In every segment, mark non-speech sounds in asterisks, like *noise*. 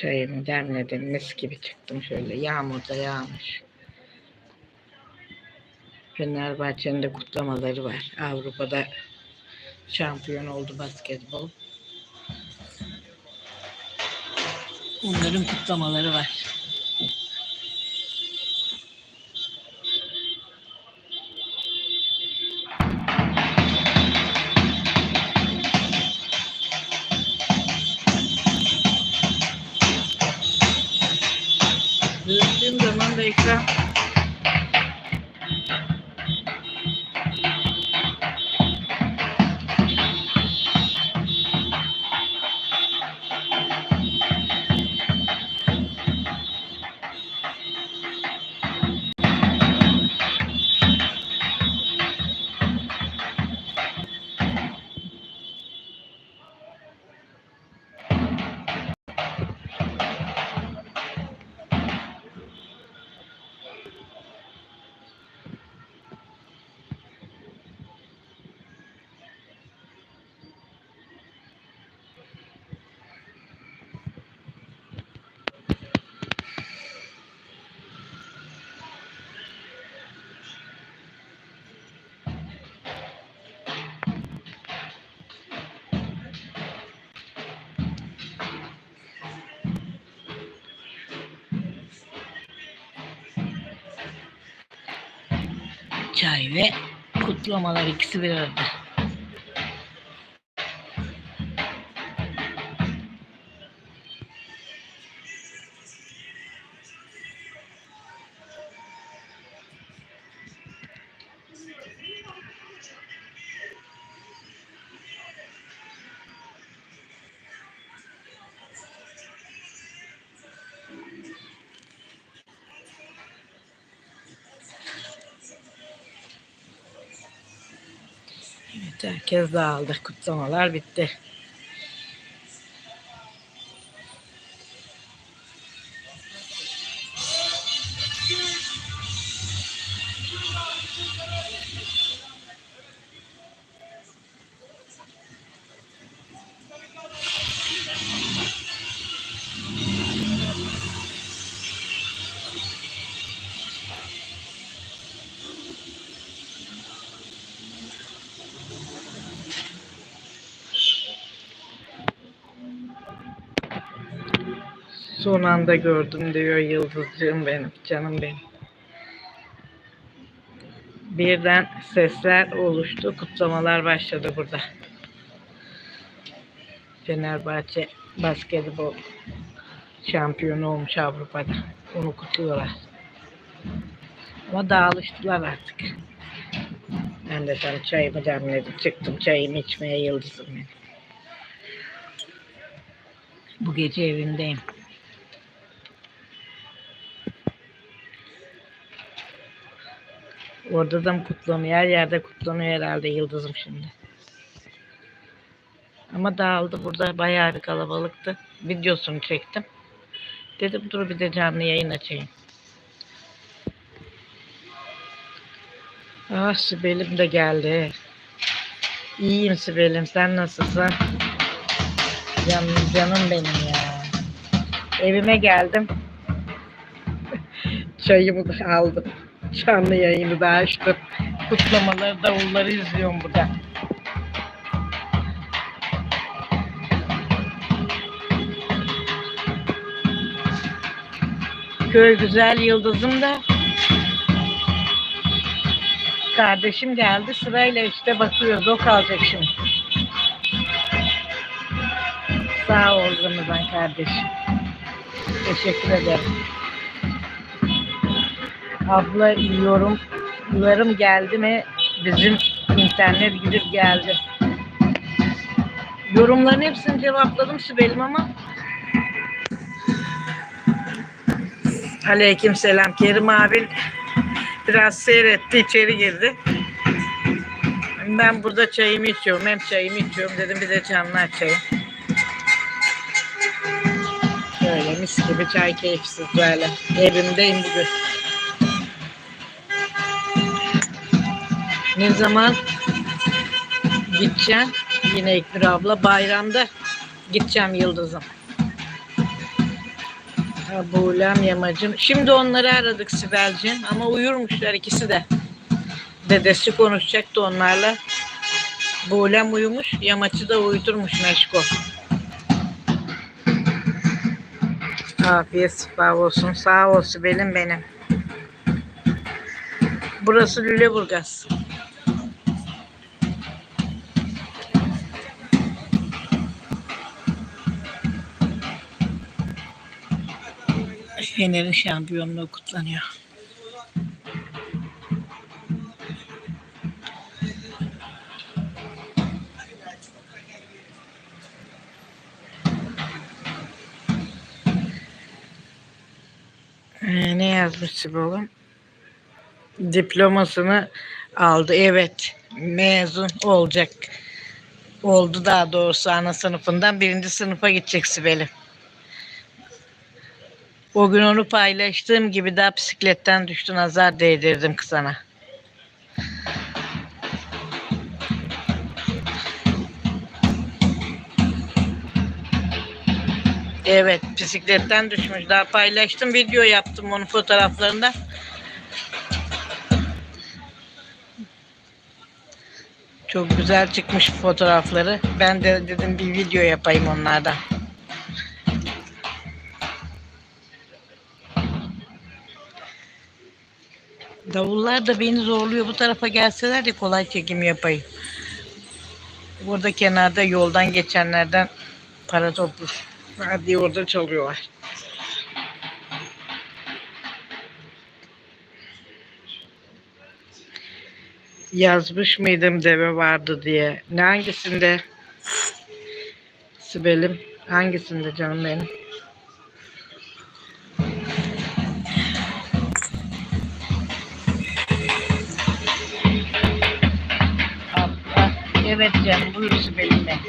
Çayımı demledim. Mis gibi çıktım şöyle. Yağmur da yağmış. Fenerbahçe'nin de kutlamaları var. Avrupa'da şampiyon oldu basketbol. Onların kutlamaları var. Jamaica. Zaman da ekran çay ve kutlamalar ikisi bir arada. Evet, herkes dağıldı. Kutlamalar bitti. Son anda gördüm diyor Yıldızcığım benim, canım benim. Birden sesler oluştu, kutlamalar başladı burada. Fenerbahçe basketbol şampiyonu olmuş Avrupa'da. Onu kutluyorlar. Ama dağılıştılar artık. Ben de tam çayımı demledim. Çıktım çayımı içmeye yıldızım benim. Bu gece evimdeyim. Orada da mı kutlanıyor? Her yerde kutlanıyor herhalde Yıldızım şimdi. Ama dağıldı. Burada bayağı bir kalabalıktı. Videosunu çektim. Dedim dur bir de canlı yayın açayım. Ah Sibel'im de geldi. İyiyim Sibel'im. Sen nasılsın? Canım, canım benim ya. Evime geldim. *laughs* Çayımı aldım. Canlı yayını da açtım. Kutlamaları, davulları izliyorum burada. Köy güzel yıldızım da kardeşim geldi sırayla işte bakıyoruz o kalacak şimdi. Sağ ol Ramazan kardeşim. Teşekkür ederim. Abla yorumlarım geldi mi? Bizim internet gidip geldi. Yorumların hepsini cevapladım Sibel'im ama Aleyküm selam. Kerim abin biraz seyretti, içeri girdi. Ben burada çayımı içiyorum. Hem çayımı içiyorum dedim bir de canlı açayım. Böyle mis gibi çay keyifsiz böyle. Evimdeyim bugün. Ne zaman gideceğim? Yine İknur abla bayramda gideceğim Yıldız'ım. Ha, Buğlem yamacım. Şimdi onları aradık Sibel'cim ama uyurmuşlar ikisi de. Dedesi konuşacaktı onlarla. Buğlem uyumuş, yamaçı da uydurmuş Meşko. Afiyet şifa olsun. Sağ ol Sibel'im benim. Burası Lüleburgaz. Fener'in şampiyonluğu kutlanıyor. Ee, ne yazmış Sibel'im? Diplomasını aldı. Evet. Mezun olacak. Oldu daha doğrusu ana sınıfından birinci sınıfa gidecek Sibel'im. O gün onu paylaştığım gibi daha bisikletten düştü nazar değdirdim kızana. Evet bisikletten düşmüş. Daha paylaştım video yaptım onun fotoğraflarında. Çok güzel çıkmış fotoğrafları. Ben de dedim bir video yapayım onlardan. Davullar da beni zorluyor. Bu tarafa gelseler de kolay çekim yapayım. Burada kenarda yoldan geçenlerden para topluş. Hadi orada çalıyorlar. Yazmış mıydım deve vardı diye. Ne hangisinde? Sibel'im hangisinde canım benim? Evet canım buyur Sibel'im benim.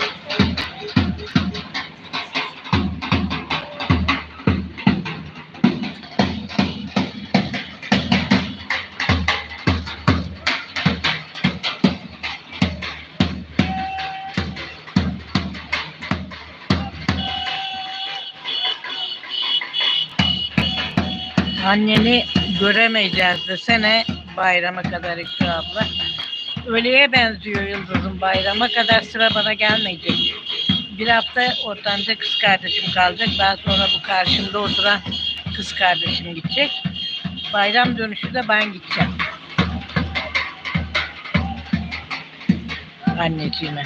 Anneni göremeyeceğiz desene bayrama kadar İkra abla. Öyleye benziyor Yıldız'ın bayrama kadar sıra bana gelmeyecek. Bir hafta ortanca kız kardeşim kalacak. Daha sonra bu karşımda oturan kız kardeşim gidecek. Bayram dönüşü de ben gideceğim. Anneciğime.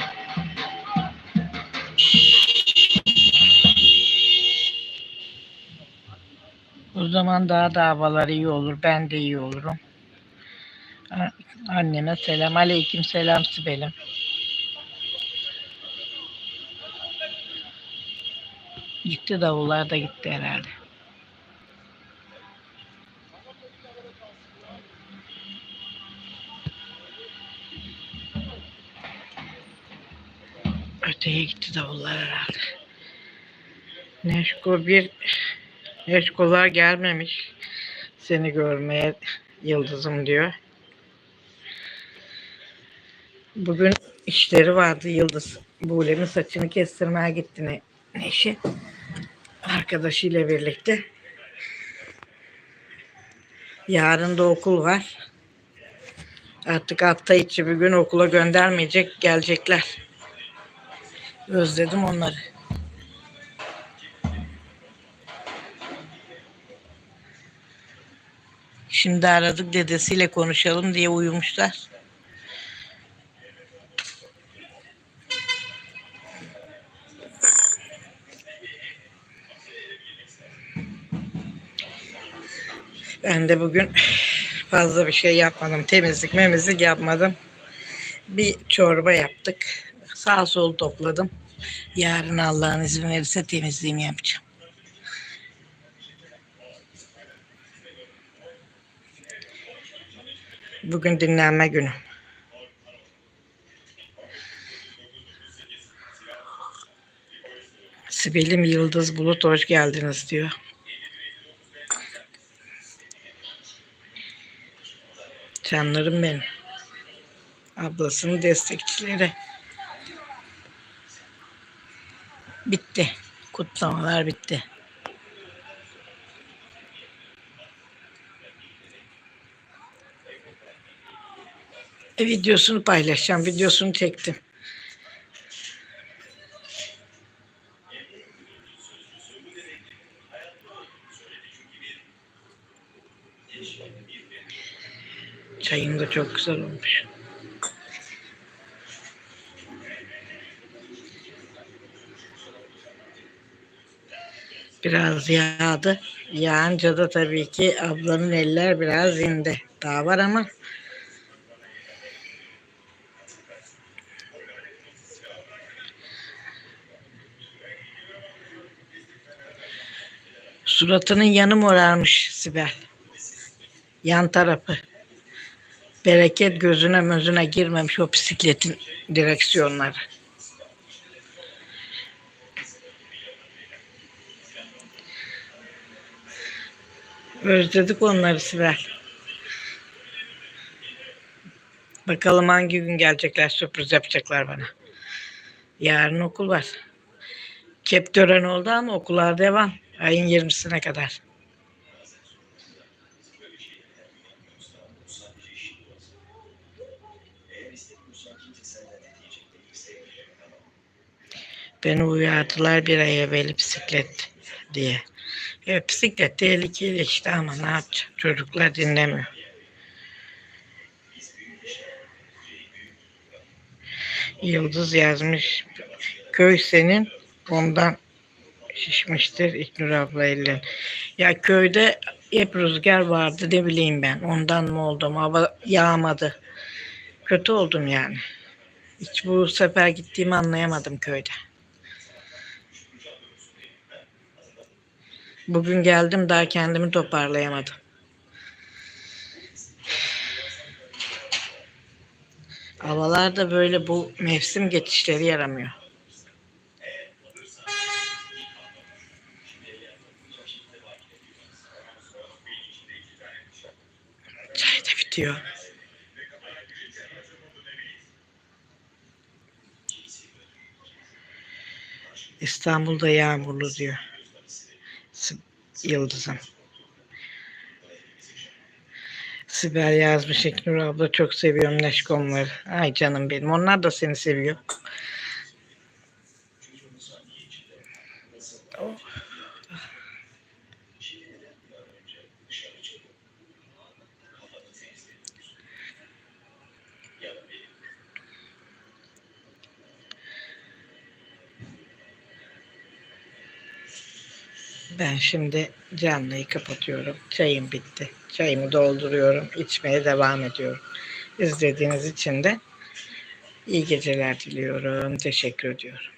O zaman daha da havalar iyi olur. Ben de iyi olurum. Anneme selam. Aleyküm selam Sibel'im. Gitti davullar da gitti herhalde. Öteye gitti davullar herhalde. Neşko bir Neşkolar gelmemiş seni görmeye Yıldızım diyor. Bugün işleri vardı Yıldız. Buğlem'in saçını kestirmeye gitti ne, Neşe. Arkadaşıyla birlikte. Yarın da okul var. Artık hafta içi bir gün okula göndermeyecek gelecekler. Özledim onları. Şimdi aradık dedesiyle konuşalım diye uyumuşlar. Ben de bugün fazla bir şey yapmadım. Temizlik memizlik yapmadım. Bir çorba yaptık. Sağ sol topladım. Yarın Allah'ın izin verirse temizliğimi yapacağım. Bugün dinlenme günü. Sibel'im Yıldız Bulut hoş geldiniz diyor. Canlarım benim. Ablasının destekçileri. Bitti. Kutlamalar bitti. E, videosunu paylaşacağım. Videosunu çektim. Çayın da çok güzel olmuş. Biraz yağdı. Yağınca da tabii ki ablanın eller biraz indi. Daha var ama suratının yanı morarmış Sibel. Yan tarafı. Bereket gözüne mözüne girmemiş o bisikletin direksiyonları. Özledik onları Sibel. Bakalım hangi gün gelecekler sürpriz yapacaklar bana. Yarın okul var. Kep tören oldu ama okullar devam. Ayın 20'sine kadar. Beni uyardılar bir ay evvel bisiklet diye. Evet bisiklet tehlikeli işte ama ne yapacağım? Çocuklar dinlemiyor. Yıldız yazmış. Köy senin ondan şişmiştir İknur abla ellerin. Ya köyde hep rüzgar vardı ne bileyim ben. Ondan mı oldum? Hava yağmadı. Kötü oldum yani. Hiç bu sefer gittiğimi anlayamadım köyde. Bugün geldim daha kendimi toparlayamadım. Havalar da böyle bu mevsim geçişleri yaramıyor. Çay da bitiyor. İstanbul'da yağmurlu diyor. Yıldızım. Sibel yazmış İknur abla çok seviyorum Neşkomları. Ay canım benim. Onlar da seni seviyor. Ben şimdi canlıyı kapatıyorum. Çayım bitti. Çayımı dolduruyorum. İçmeye devam ediyorum. İzlediğiniz için de iyi geceler diliyorum. Teşekkür ediyorum.